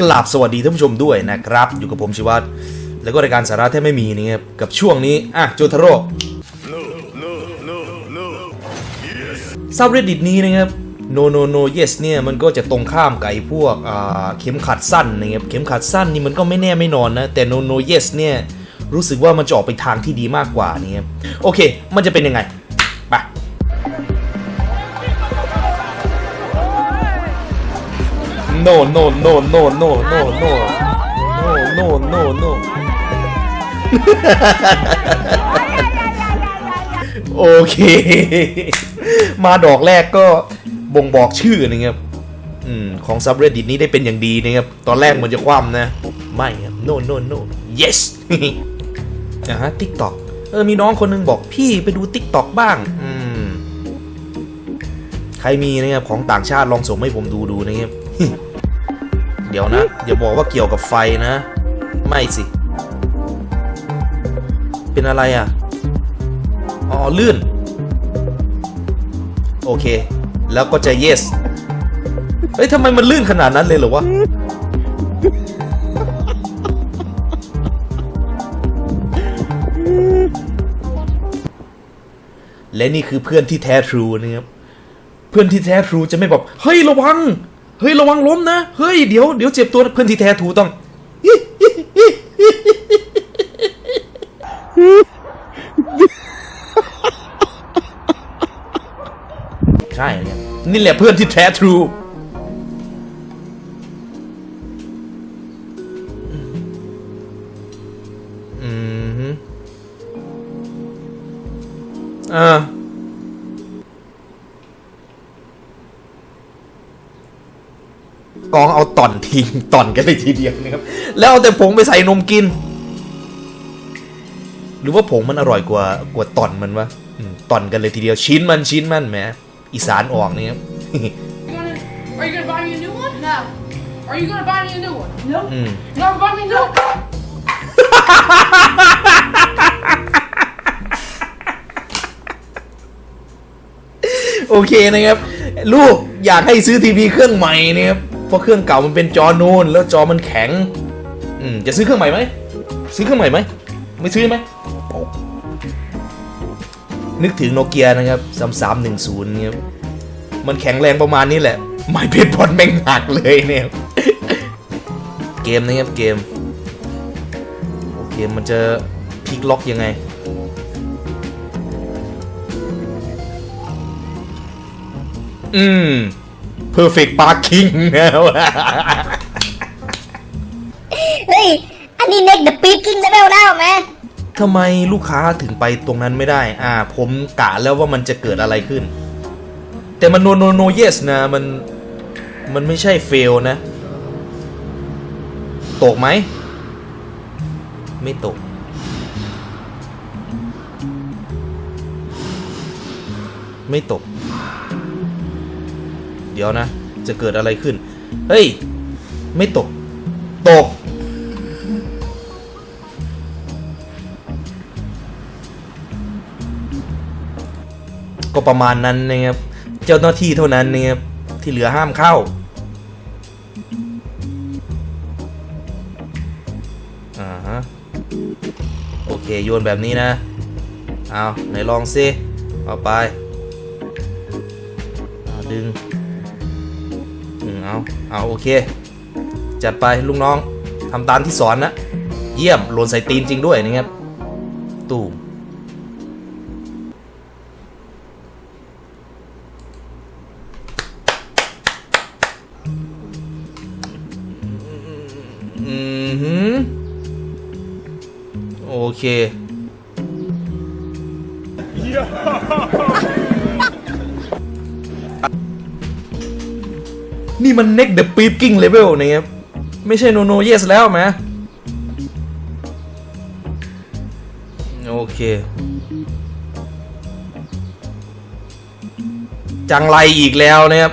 กราบสวัสดีท่านผู้ชมด้วยนะครับ อยู่กับผมชิวัตรแล้วก็รายการสาระแทบไม่มีนี่ครับกับช่วงนี้ อะโจทาโร่ซับเรดดิตนี้นะครับ no no no yes เนี่ยมันก็จะตรงข้ามกับไอ้พวกอ่าเข็มขัดสั้นนะครับเข็มขัดสั้นนี่มันก็ไม่แน่ไม่นอนนะ แต่ no no yes เนี่ยรู้สึกว่ามันจะออกไปทางที่ดีมากกว่านี่ครับโอเค มันจะเป็นยังไง no no no no no no no no no no no โอเค มาดอกแรกก็บ่งบอกชื่อนะครับอืมของ subreddit นี้ได้เป็นอย่างดีนะครับ ตอนแรกมันจะคว่ำนะ ไม่ครับ no no no yes นะฮะ TikTok เออ มีน้องคนหนึงบอกพี่ไปดู TikTok บ้าง อืม ใครมีนะครับ ของต่างชาติลองส่งให้ผมดูดูนะครับ เดี๋ยวนะอย่าบอกว่าเกี่ยวกับไฟนะ ไม่สิ เป็นอะไรอะ อ๋อ ลื่น โอเค แล้วก็จะ yes เฮ้ยทำไมมันลื่นขนาดนั้นเลยเหรอวะ และนี่คือเพื่อนที่แท้ทรูนะครับ เพื่อนที่แท้ทรูจะไม่บอก เฮ้ย ระวัง เฮ้ยระวังล้มนะ เฮ้ยเดี๋ยวเดี๋ยวเจ็บตัวเพื่อนที่แท้ถูต้องใช่เนี่ยนี่แหละเพื่อนที่แท้ทรู กองเอาต่อนทิ้งต่อนกันเลยทีเดียวนะครับ แล้วเอาแต่ผงไปใส่นมกิน หรือว่าผงมันอร่อยกว่ากว่าต่อนมันวะอืมต่อนกันเลยทีเดียวชิ้นมันชิ้นมันแหมอีสานออกนี่ครับ You gonna, are you gonna buy me a new one? No. Are you gonna buy me a new one? No. อืม You gonna buy me a new one? โอเคนะครับ ลูกอยากให้ซื้อทีวีเครื่องใหม่นะครับ เพราะเครื่องเก่ามันเป็นจอนูนแล้วจอมันแข็ง อืมจะซื้อเครื่องใหม่ไหมซื้อเครื่องใหม่ไหมไม่ซื้อไหมนึกถึงโนเกียนะครับสามสามหนึ่งศูนย์เนี่ยมันแข็งแรงประมาณนี้แหละ ไม่เพชรบอลแม่งหักเลยเนี่ยเกมนะครับเกมโอเคมันจะพลิกล็อกยังไงอืม perfect parking นะเฮ้ย อันนี้เน็กเดอะปีกิ้งได้แล้วแม่ทำไมลูกค้าถึงไปตรงนั้นไม่ได้ อ่า ผมกะแล้วว่ามันจะเกิดอะไรขึ้น แต่มัน no no no yes นะ มัน มันไม่ใช่ fail นะ ตกไหม ไม่ตก ไม่ตกเดี๋ยวนะ จะเกิดอะไรขึ้น เฮ้ย ไม่ตก ตก ก็ประมาณนั้นนะครับ เจ้าหน้าที่เท่านั้นนะครับ ที่เหลือห้ามเข้า อ่าฮะ โอเค โยนแบบนี้นะ เอาไหนลองซิเอาไปาดึง เอาเอาโอเค จัดไปลุงน้องทำตามที่สอนนะ เยี่ยมหล่นใส่ตีนจริงด้วยนะครับตูมอืมฮึโอเค นี่มัน neck the peeping level นะครับ ไม่ใช่ no no yes แล้วไหมโอเค จังไรอีกแล้วนะครับ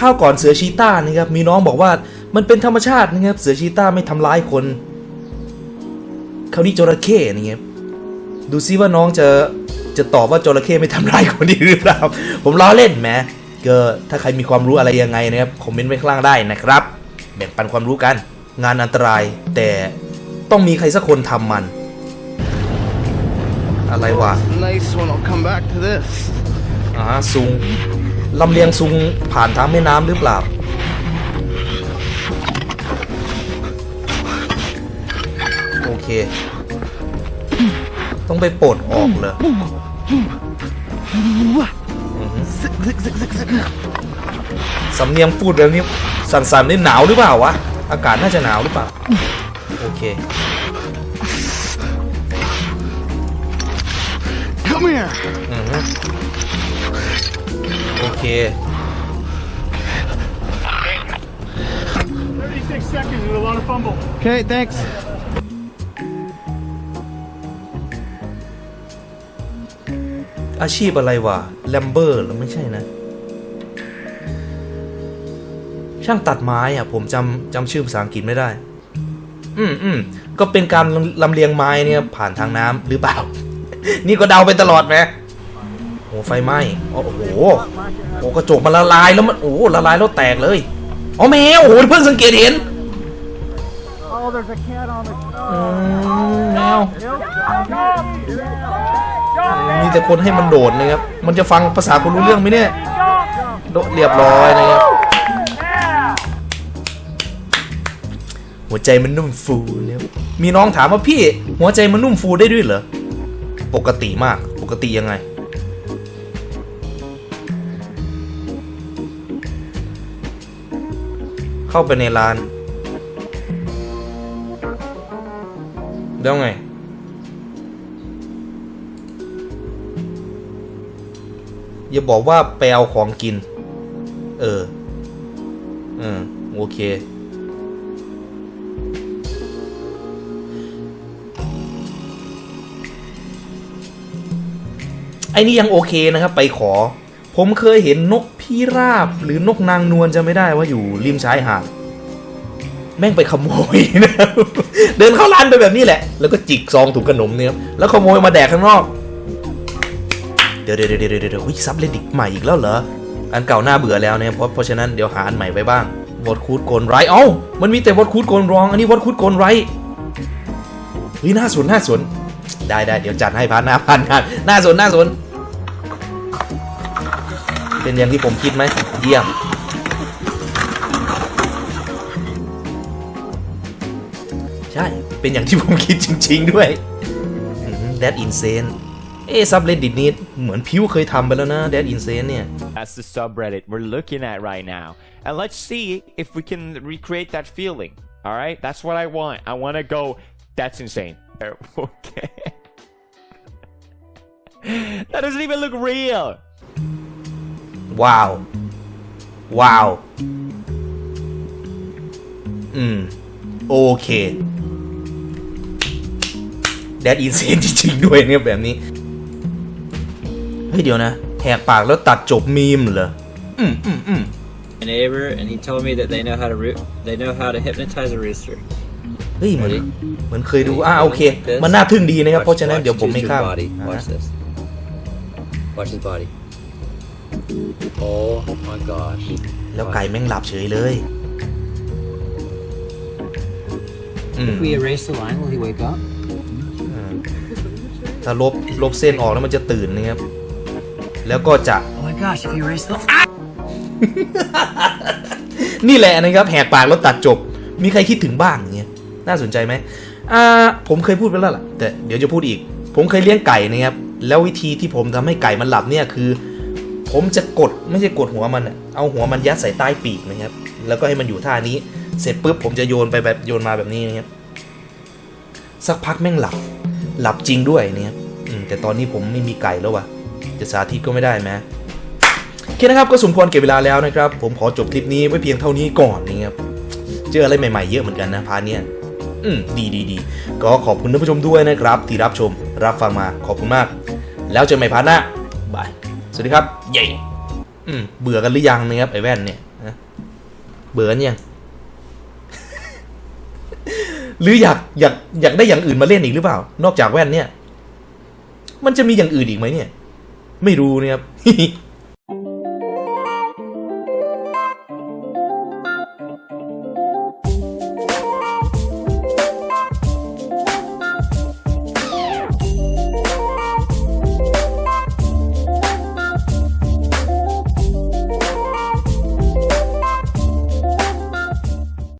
ข้าวก่อนเสือชีต้านะครับมีน้องบอกว่ามันเป็นธรรมชาตินะครับเสือชีต้าไม่ทำร้ายคนคราวนี้จระเข้นี่ครับดูซิว่าน้องจะจะตอบว่าจระเข้ไม่ทำร้ายคนดีหรือเปล่าผมล้อเล่นแหมก็ถ้าใครมีความรู้อะไรยังไงนะครับคอมเมนต์ไว้ข้างล่างได้นะครับแบ่งปันความรู้กัน งานอันตรายแต่ต้องมีใครสักคนทำมัน อะไรวะ Nice one. I'll come back to this. อ่าซุง ลำเลียงซุงผ่านทางแม่น้ำหรือเปล่า โอเค ต้องไปปลดออกเลยสำเนียงพูดแบบนี้สั่นๆนี่หนาวหรือเปล่าวะ อากาศน่าจะหนาวหรือเปล่า โอเค Come here. อือฮึโอเค 36 seconds is a lot of fumble. Okay, thanks. อาชีพอะไรวะแลมเบอร์หรือไม่ใช่นะ ช่างตัดไม้อะผมจำจำชื่อภาษาอังกฤษไม่ได้ อืมอืมก็เป็นการลำเลียงไม้เนี่ยผ่านทางน้ำหรือเปล่า นี่ก็เดาไปตลอดไหม โอ้ไฟไหม้โอ้โหโอ้กระจกมันละลายแล้วมันโอ้ละลายแล้วแตกเลยอ๋อแมวโอ้โหเพิ่งสังเกตเห็น Oh, there's a cat on the อืมแมวมีแต่คนให้มันโดดนะครับมันจะฟังภาษาคนรู้เรื่องไหมเนี่ยโดดเรียบร้อยนะครับหัวใจมันนุ่มฟูเนี่ยมีน้องถามว่าพี่ หัวใจมันนุ่มฟูได้ด้วยเหรอปกติมากปกติยังไง เข้าไปในร้านแล้วไง อย่าบอกว่าไปเอาของกิน เออ เออ โอเค ไอ้นี่ยังโอเคนะครับ ไปขอ ผมเคยเห็นนก พิราบหรือนกนางนวลจะไม่ได้ว่าอยู่ริมชายหาดแม่งไปขโมยนะเดินเข้าร้านไปแบบนี้แหละ แล้วก็จิกซองถุงขนมเนี่ยแล้วขโมยมาแดกข้างนอกเดี๋ยวเดี๋ยวเดี๋ยวเดี๋ยวเดี๋ยววิซับเลดิกใหม่อีกแล้วเหรออันเก่าหน้าเบื่อแล้วเนี่ยเพราะเพราะฉะนั้นเดี๋ยวหาอันใหม่ไปบ้างวอดคูดโกนไรเอ้ามันมีแต่วอดคูดโกนรอง อันนี้วอดคูดโกนไรเฮ้ยน่าสนน่าสนได้ได้เดี๋ยวจัดให้พันหน้าพันงานน่าสนน่าสน เป็นอย่างที่ผมคิดไหมเยี่ยมใช่ เป็นอย่างที่ผมคิดจริง ๆ ด้วยแดดอินเซนเอ๊ซับเลดดิตนี้เหมือนพิวเคยทำไปแล้วนะแดดอินเซนเนี่ย That's the subreddit we're looking at right now. And let's see if we can recreate that feeling. All right? That's what I want. I want to go, that's insane. Okay. that doesn't even look real. ว้าว ว้าว อืม โอเค แดดอินเซนจริงๆด้วยเนี่ยแบบนี้ เฮ้ย เดี๋ยวนะแหกปากแล้วตัดจบมีมเหรอ อืมอืมอืม a neighbor, and he told me that they know how to roo- they know how to hypnotize a rooster. เฮ้ยเหมือนเหมือนเคยดู อ่าโอเค มันน่าทึ่งดีนะครับ เพราะฉะนั้น Watch- เดี๋ยวผมไม่ choose ข้าม your body. อ่า Watch this. Watch his body. Oh my gosh. แล้วไก่แม่งหลับเฉยเลย อืม If we erase the line, will he wake up? ถ้าลบลบเส้นออกแล้วมันจะตื่นนะครับ แล้วก็จะ Oh my gosh! If you erase the นี่แหละนะครับแหกปากแล้วตัดจบ มีใครคิดถึงบ้างอย่างเงี้ยน่าสนใจไหมอ่าผมเคยพูดไปแล้วล่ะ แต่เดี๋ยวจะพูดอีก ผมเคยเลี้ยงไก่นะครับ แล้ววิธีที่ผมทำให้ไก่มันหลับเนี่ยคือ ผมจะกดไม่ใช่กดหัวมันเอาหัวมันยัดใส่ใต้ปีกนะครับ แล้วก็ให้มันอยู่ท่านี้ เสร็จปุ๊บผมจะโยนไปแบบโยนมาแบบนี้นะครับสักพักแม่งหลับ หลับจริงด้วยเนี่ยแต่ตอนนี้ผมไม่มีไก่แล้ววะจะสาธิตก็ไม่ได้ไหมโอเคนะครับก็สมควรเก็บเวลาแล้วนะครับ ผมขอจบคลิปนี้ไว้เพียงเท่านี้ก่อนนะครับเจออะไรใหม่ๆเยอะเหมือนกันนะพาร์ทเนี้ยอืมดีดีดีก็ขอบคุณท่านผู้ชมด้วยนะครับ ที่รับชมรับฟังมาขอบคุณมาก แล้วเจอกันใหม่พาร์ทหน้าบาย วัสดีครับใหญ่เบื่อกันหรือยังนะครับไอ้แว่นเนี่ยเบื่อกันยังหรืออยากอยากอยากได้อย่างอื่นมาเล่นอีกหรือเปล่า นอกจากแว่นเนี่ย มันจะมีอย่างอื่นอีกไหมเนี่ย ไม่รู้นะครับ